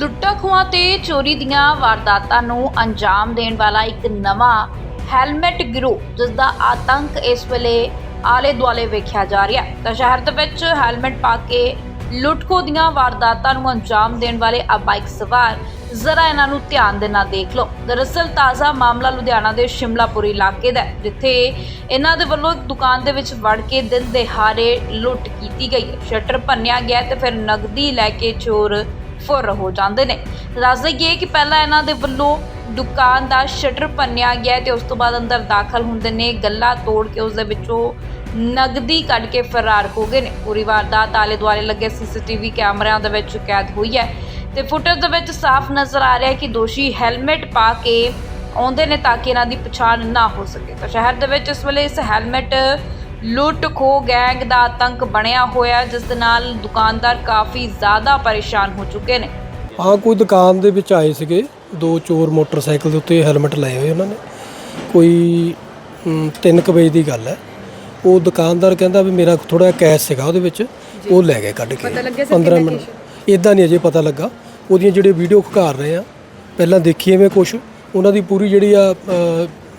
ਲੁੱਟਾਂ ਖੋਹਾਂ ਤੇ ਚੋਰੀ ਦੀਆਂ ਵਾਰਦਾਤਾਂ ਨੂੰ ਅੰਜਾਮ ਦੇਣ ਵਾਲਾ ਇੱਕ ਨਵਾਂ ਹੈਲਮਟ ਗਿਰੋਹ ਜਿਸ ਦਾ ਆਤੰਕ ਇਸ ਵੇਲੇ ਆਲੇ ਦੁਆਲੇ ਵੇਖਿਆ ਜਾ ਰਿਹਾ ਹੈ। ਤਾਂ ਸ਼ਹਿਰ ਦੇ ਵਿੱਚ ਹੈਲਮਟ ਪਾ ਕੇ ਲੁੱਟਖੋ ਦੀਆਂ ਵਾਰਦਾਤਾਂ ਨੂੰ ਅੰਜਾਮ ਦੇਣ ਵਾਲੇ ਆ ਬਾਈਕ ਸਵਾਰ ਜ਼ਰਾ ਇਹਨਾਂ ਨੂੰ ਧਿਆਨ ਦੇ ਨਾਲ ਦੇਖ ਲਓ। ਦਰਅਸਲ ਤਾਜ਼ਾ ਮਾਮਲਾ ਲੁਧਿਆਣਾ ਦੇ ਸ਼ਿਮਲਾਪੁਰੀ ਇਲਾਕੇ ਦਾ ਹੈ, ਜਿੱਥੇ ਇਹਨਾਂ ਦੇ ਵੱਲੋਂ ਇੱਕ ਦੁਕਾਨ ਦੇ ਵਿੱਚ ਵੜ ਕੇ ਦਿਨ ਦਿਹਾੜੇ ਲੁੱਟ ਕੀਤੀ ਗਈ ਹੈ। ਸ਼ਟਰ ਭੰਨਿਆ ਗਿਆ ਤੇ ਫਿਰ ਨਗਦੀ ਲੈ ਕੇ ਚੋਰ ਫੁਰ ਹੋ ਜਾਂਦੇ ਨੇ। ਦੱਸ ਦਈਏ ਕਿ ਪਹਿਲਾਂ ਇਹਨਾਂ ਦੇ ਵੱਲੋਂ ਦੁਕਾਨ ਦਾ ਸ਼ਟਰ ਭੰਨਿਆ ਗਿਆ ਤੇ ਉਸ ਤੋਂ ਬਾਅਦ ਅੰਦਰ ਦਾਖਲ ਹੁੰਦੇ ਨੇ। ਗੱਲਾ ਤੋੜ ਕੇ ਉਸ ਦੇ ਵਿੱਚੋਂ ਨਗਦੀ ਕੱਢ ਕੇ ਫਰਾਰ ਹੋ ਗਏ ਨੇ। ਪੂਰੀ ਵਾਰਦਾਤ ਆਲੇ ਦੁਆਲੇ ਲੱਗੇ ਸੀਸੀਟੀਵੀ ਕੈਮਰਿਆਂ ਦੇ ਵਿੱਚ ਕੈਦ ਹੋਈ ਹੈ। ਤੇ ਫੁਟੇਜ ਦੇ ਵਿੱਚ ਸਾਫ਼ ਨਜ਼ਰ ਆ ਰਿਹਾ ਹੈ ਕਿ ਦੋਸ਼ੀ ਹੈਲਮਟ ਪਾ ਕੇ ਆਉਂਦੇ ਨੇ ਤਾਂ ਕਿ ਇਹਨਾਂ ਦੀ ਪਛਾਣ ਨਾ ਹੋ ਸਕੇ। ਤਾਂ ਸ਼ਹਿਰ ਦੇ ਵਿੱਚ ਇਸ ਵੇਲੇ ਇਸ ਹੈਲਮਟ ਲੁੱਟ ਖੋ ਗੈਂਗ ਦਾ ਆਤੰਕ ਬਣਿਆ ਹੋਇਆ ਜਿਸ ਦੇ ਨਾਲ ਦੁਕਾਨਦਾਰ ਕਾਫੀ ਜ਼ਿਆਦਾ ਪਰੇਸ਼ਾਨ ਹੋ ਚੁੱਕੇ ਨੇ। ਹਾਂ ਕੋਈ ਦੁਕਾਨ ਦੇ ਵਿੱਚ ਆਏ ਸੀਗੇ। ਦੋ ਚੋਰ ਮੋਟਰਸਾਈਕਲ ਦੇ ਉੱਤੇ ਹੈਲਮਟ ਲਾਏ ਹੋਏ ਉਹਨਾਂ ਨੇ। ਕੋਈ 3 ਵਜੇ ਦੀ ਗੱਲ ਹੈ। ਉਹ ਦੁਕਾਨਦਾਰ ਕਹਿੰਦਾ ਵੀ ਮੇਰਾ ਥੋੜਾ ਕੈਸ਼ ਸੀਗਾ ਉਹਦੇ ਵਿੱਚ। ਉਹ ਲੈ ਗਏ ਕੱਢ ਕੇ। ਪਤਾ ਲੱਗਿਆ ਸਰ 15 ਕਿੰਨਾ ਮਿੰਟ। ਇਦਾਂ ਨਹੀਂ ਅਜੇ ਪਤਾ ਲੱਗਾ। ਉਹਦੀਆਂ ਜਿਹੜੇ ਵੀਡੀਓ ਖਿਕਾਰ ਰਹੇ ਆ ਪਹਿਲਾਂ ਦੇਖੀ ਐਵੇਂ ਕੁਛ। ਉਹਨਾਂ ਦੀ ਪੂਰੀ ਜਿਹੜੀ ਆ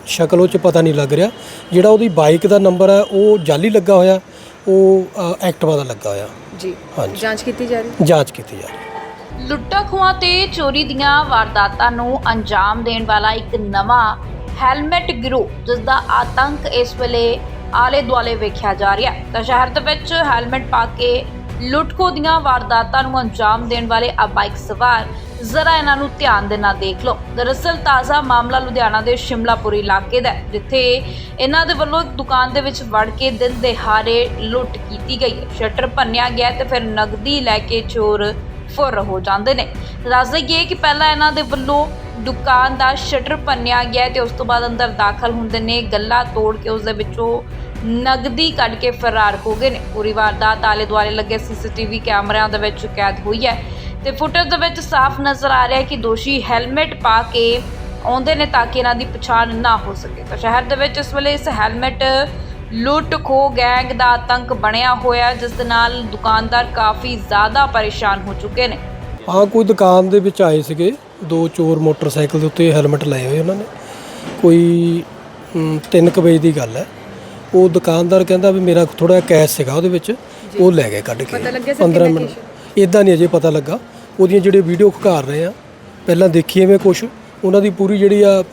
ਸ਼ਕਲ ਉਹ ਚ ਪਤਾ ਨਹੀਂ ਲੱਗ ਰਿਹਾ। ਜਿਹੜਾ ਉਹਦੀ ਬਾਈਕ ਦਾ ਨੰਬਰ ਹੈ ਉਹ ਜਾਲੀ ਲੱਗਾ ਹੋਇਆ ਉਹ ਐਕਟਿਵਾ ਦਾ ਲੱਗਾ ਹੋਇਆ। ਜੀ ਹਾਂਜੀ। ਜਾਂਚ ਕੀਤੀ ਜਾ ਰਹੀ? ਜਾਂਚ ਕੀਤੀ ਜਾ ਰਹੀ ਹੈ। ਲੁੱਟਾਂ ਖੋਹਾਂ ਤੇ ਚੋਰੀ ਦੀਆਂ ਵਾਰਦਾਤਾਂ ਨੂੰ ਅੰਜਾਮ ਦੇਣ ਵਾਲਾ ਇੱਕ ਨਵਾਂ ਹੈਲਮਟ ਗਿਰੋਹ ਜਿਸ ਦਾ ਆਤੰਕ ਇਸ ਵੇਲੇ ਆਲੇ ਦੁਆਲੇ ਵੇਖਿਆ ਜਾ ਰਿਹਾ ਹੈ। ਤਾਂ ਸ਼ਹਿਰ ਦੇ ਵਿੱਚ ਹੈਲਮਟ ਪਾ ਕੇ ਲੁੱਟਖੋ ਦੀਆਂ ਵਾਰਦਾਤਾਂ ਨੂੰ ਅੰਜਾਮ ਦੇਣ ਵਾਲੇ ਆ ਬਾਈਕ ਸਵਾਰ ਜ਼ਰਾ ਇਹਨਾਂ ਨੂੰ ਧਿਆਨ ਦੇ ਨਾਲ ਦੇਖ ਲਓ। ਦਰਅਸਲ ਤਾਜ਼ਾ ਮਾਮਲਾ ਲੁਧਿਆਣਾ ਦੇ ਸ਼ਿਮਲਾਪੁਰੀ ਇਲਾਕੇ ਦਾ ਹੈ, ਜਿੱਥੇ ਇਹਨਾਂ ਦੇ ਵੱਲੋਂ ਇੱਕ ਦੁਕਾਨ ਦੇ ਵਿੱਚ ਵੜ ਕੇ ਦਿਨ ਦਿਹਾੜੇ ਲੁੱਟ ਕੀਤੀ ਗਈ ਹੈ। ਸ਼ਟਰ ਭੰਨਿਆ ਗਿਆ ਤੇ ਫਿਰ ਨਗਦੀ ਲੈ ਕੇ ਚੋਰ ਫੁਰ ਹੋ ਜਾਂਦੇ ਨੇ। ਦੱਸ ਦੇਈਏ ਕਿ ਪਹਿਲਾਂ ਇਹਨਾਂ ਦੇ ਵੱਲੋਂ ਦੁਕਾਨ ਦਾ ਸ਼ਟਰ ਭੰਨਿਆ ਗਿਆ ਤੇ ਉਸ ਤੋਂ ਬਾਅਦ ਅੰਦਰ ਦਾਖਲ ਹੁੰਦੇ ਨੇ ਗੱਲਾ ਤੋੜ ਕੇ ਉਸ ਦੇ ਵਿੱਚੋਂ ਨਗਦੀ ਕੱਢ ਕੇ ਫਰਾਰ ਹੋ ਗਏ ਨੇ। ਪੂਰੀ ਵਾਰਦਾਤ ਆਲੇ ਦੁਆਲੇ ਲੱਗੇ ਸੀਸੀਟੀਵੀ ਕੈਮਰਿਆਂ ਦੇ ਵਿੱਚ ਕੈਦ ਹੋਈ ਹੈ। ਤੇ ਫੁਟੇਜ ਦੇ ਵਿੱਚ ਸਾਫ਼ ਨਜ਼ਰ ਆ ਰਿਹਾ ਹੈ ਕਿ ਦੋਸ਼ੀ ਹੈਲਮਟ ਪਾ ਕੇ ਆਉਂਦੇ ਨੇ ਤਾਂ ਕਿ ਇਹਨਾਂ ਦੀ ਪਛਾਣ ਨਾ ਹੋ ਸਕੇ। ਤਾਂ ਸ਼ਹਿਰ ਦੇ ਵਿੱਚ ਇਸ ਵੇਲੇ ਇਸ ਹੈਲਮਟ ਲੁੱਟ ਖੋ ਗੈਂਗ ਦਾ ਆਤੰਕ ਬਣਿਆ ਹੋਇਆ ਜਿਸ ਦੇ ਨਾਲ ਦੁਕਾਨਦਾਰ ਕਾਫੀ ਜ਼ਿਆਦਾ ਪਰੇਸ਼ਾਨ ਹੋ ਚੁੱਕੇ ਨੇ। ਹਾਂ ਕੋਈ ਦੁਕਾਨ ਦੇ ਵਿੱਚ ਆਏ ਸੀਗੇ। ਦੋ ਚੋਰ ਮੋਟਰਸਾਈਕਲ ਦੇ ਉੱਤੇ ਹੈਲਮਟ ਲਾਏ ਹੋਏ ਉਹਨਾਂ ਨੇ। ਕੋਈ 3 ਵਜੇ ਦੀ ਗੱਲ ਹੈ। ਉਹ ਦੁਕਾਨਦਾਰ ਕਹਿੰਦਾ ਵੀ ਮੇਰਾ ਥੋੜਾ ਕੈਸ਼ ਸੀਗਾ ਉਹਦੇ ਵਿੱਚ। ਉਹ ਲੈ ਗਏ ਕੱਢ ਕੇ। ਪਤਾ ਲੱਗਿਆ ਸਰ 15 ਕਿੰਨਾ ਮਿੰਟ ਇਦਾਂ ਨਹੀਂ ਅਜੇ ਪਤਾ ਲੱਗਾ। ਉਹਦੀਆਂ ਜਿਹੜੇ ਵੀਡੀਓ ਖਿਕਾਰ ਰਹੇ ਆ ਪਹਿਲਾਂ ਦੇਖੀ ਐਵੇਂ ਕੁਛ ਉਹਨਾਂ ਦੀ ਪੂਰੀ ਜਿਹੜੀ ਆ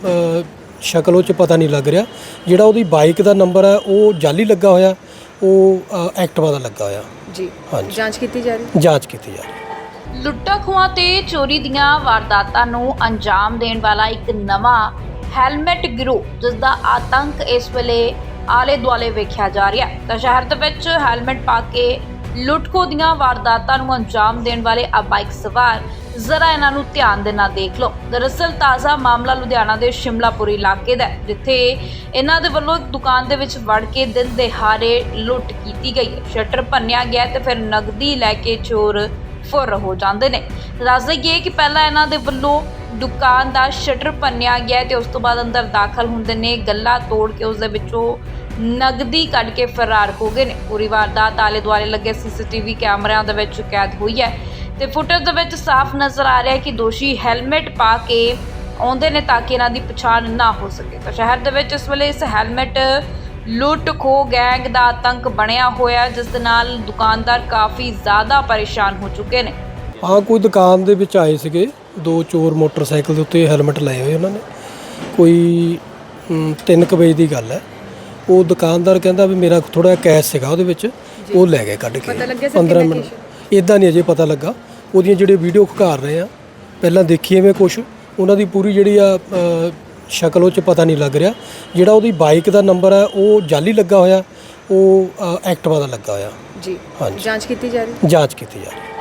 ਸ਼ਕਲ ਉਹ ਚ ਪਤਾ ਨਹੀਂ ਲੱਗ ਰਿਹਾ। ਜਿਹੜਾ ਉਹਦੀ ਬਾਈਕ ਦਾ ਨੰਬਰ ਹੈ ਉਹ ਜਾਲੀ ਲੱਗਾ ਹੋਇਆ ਉਹ ਐਕਟਿਵਾ ਦਾ ਲੱਗਾ ਹੋਇਆ। ਜੀ ਹਾਂਜੀ। ਜਾਂਚ ਕੀਤੀ ਜਾ ਰਹੀ ਜਾਂਚ ਕੀਤੀ ਜਾ ਰਹੀ ਹੈ। ਲੁੱਟਾਂ ਖੋਹਾਂ ਤੇ ਚੋਰੀ ਦੀਆਂ ਵਾਰਦਾਤਾਂ ਨੂੰ ਅੰਜਾਮ ਦੇਣ ਵਾਲਾ ਇੱਕ ਨਵਾਂ ਹੈਲਮਟ ਗਿਰੋਹ ਜਿਸ ਦਾ ਆਤੰਕ ਇਸ ਵੇਲੇ ਆਲੇ ਦੁਆਲੇ ਵੇਖਿਆ ਜਾ ਰਿਹਾ ਹੈ। ਤਾਂ ਸ਼ਹਿਰ ਦੇ ਵਿੱਚ ਹੈਲਮਟ ਪਾ ਕੇ ਲੁੱਟਖੋ ਦੀਆਂ ਵਾਰਦਾਤਾਂ ਨੂੰ ਅੰਜਾਮ ਦੇਣ ਵਾਲੇ ਆ ਬਾਈਕ ਸਵਾਰ ਜ਼ਰਾ ਇਹਨਾਂ ਨੂੰ ਧਿਆਨ ਦੇ ਨਾਲ ਦੇਖ ਲਓ। ਦਰਅਸਲ ਤਾਜ਼ਾ ਮਾਮਲਾ ਲੁਧਿਆਣਾ ਦੇ ਸ਼ਿਮਲਾਪੁਰੀ ਇਲਾਕੇ ਦਾ ਹੈ, ਜਿੱਥੇ ਇਹਨਾਂ ਦੇ ਵੱਲੋਂ ਇੱਕ ਦੁਕਾਨ ਦੇ ਵਿੱਚ ਵੜ ਕੇ ਦਿਨ ਦਿਹਾੜੇ ਲੁੱਟ ਕੀਤੀ ਗਈ ਹੈ। ਸ਼ਟਰ ਭੰਨਿਆ ਗਿਆ ਤੇ ਫਿਰ ਨਗਦੀ ਲੈ ਕੇ ਚੋਰ ਫੁਰ ਹੋ ਜਾਂਦੇ ਨੇ। ਦੱਸ ਦੇਈਏ ਕਿ ਪਹਿਲਾਂ ਇਹਨਾਂ ਦੇ ਵੱਲੋਂ ਦੁਕਾਨ ਦਾ ਸ਼ਟਰ ਭੰਨਿਆ ਗਿਆ ਤੇ ਉਸ ਤੋਂ ਬਾਅਦ ਅੰਦਰ ਦਾਖਲ ਹੁੰਦੇ ਨੇ ਗੱਲਾ ਤੋੜ ਕੇ ਉਸ ਦੇ ਵਿੱਚੋਂ ਨਗਦੀ ਕੱਢ ਕੇ ਫਰਾਰ ਹੋ ਗਏ ਨੇ। ਪੂਰੀ ਵਾਰਦਾਤ ਆਲੇ ਦੁਆਲੇ ਲੱਗੇ ਸੀਸੀਟੀਵੀ ਕੈਮਰਿਆਂ ਦੇ ਵਿੱਚ ਕੈਦ ਹੋਈ ਹੈ ਤੇ ਫੁਟੇਜ ਦੇ ਵਿੱਚ ਸਾਫ਼ ਨਜ਼ਰ ਆ ਰਿਹਾ ਹੈ ਕਿ ਦੋਸ਼ੀ ਹੈਲਮਟ ਪਾ ਕੇ ਆਉਂਦੇ ਨੇ ਤਾਂ ਕਿ ਇਹਨਾਂ ਦੀ ਪਛਾਣ ਨਾ ਹੋ ਸਕੇ। ਤਾਂ ਸ਼ਹਿਰ ਦੇ ਵਿੱਚ ਇਸ ਵੇਲੇ ਇਸ ਹੈਲਮਟ ਲੁੱਟ ਖੋ ਗੈਂਗ ਦਾ ਆਤੰਕ ਬਣਿਆ ਹੋਇਆ ਜਿਸ ਦੇ ਨਾਲ ਦੁਕਾਨਦਾਰ ਕਾਫੀ ਜ਼ਿਆਦਾ ਪਰੇਸ਼ਾਨ ਹੋ ਚੁੱਕੇ ਨੇ। ਹਾਂ ਕੋਈ ਦੁਕਾਨ ਦੇ ਵਿੱਚ ਆਏ ਸੀਗੇ। ਦੋ ਚੋਰ ਮੋਟਰਸਾਈਕਲ ਦੇ ਉੱਤੇ ਹੈਲਮਟ ਲਏ ਹੋਏ ਉਹਨਾਂ ਨੇ। ਕੋਈ 3 ਵਜੇ ਦੀ ਗੱਲ ਹੈ। ਉਹ ਦੁਕਾਨਦਾਰ ਕਹਿੰਦਾ ਵੀ ਮੇਰਾ ਥੋੜਾ ਕੈਸ਼ ਸੀਗਾ ਉਹਦੇ ਵਿੱਚ ਉਹ ਲੈ ਗਏ ਕੱਢ ਕੇ ਪਤਾ ਲੱਗਿਆ ਸਰ 15 ਕਿੰਨਾ ਮਿੰਟ। ਇਦਾਂ ਨਹੀਂ ਅਜੇ ਪਤਾ ਲੱਗਾ। ਉਹਦੀਆਂ ਜਿਹੜੇ ਵੀਡੀਓ ਖਿਕਾਰ ਰਹੇ ਆ ਪਹਿਲਾਂ ਦੇਖੀ ਐਵੇਂ ਕੁਛ ਉਹਨਾਂ ਦੀ ਪੂਰੀ ਜਿਹੜੀ ਆ ਅ, ਸ਼ਕਲ ਉਹ ਚ ਪਤਾ ਨਹੀਂ ਲੱਗ ਰਿਹਾ। ਜਿਹੜਾ ਉਹਦੀ ਬਾਈਕ ਦਾ ਨੰਬਰ ਹੈ ਉਹ ਜਾਲੀ ਲੱਗਾ ਹੋਇਆ ਉਹ ਅ, ਐਕਟਿਵਾ ਦਾ ਲੱਗਾ ਹੋਇਆ। ਜੀ। ਹਾਂਜੀ। ਜਾਂਚ ਕੀਤੀ ਜਾ ਰਹੀ ਜਾਂਚ ਕੀਤੀ ਜਾ ਰਹੀ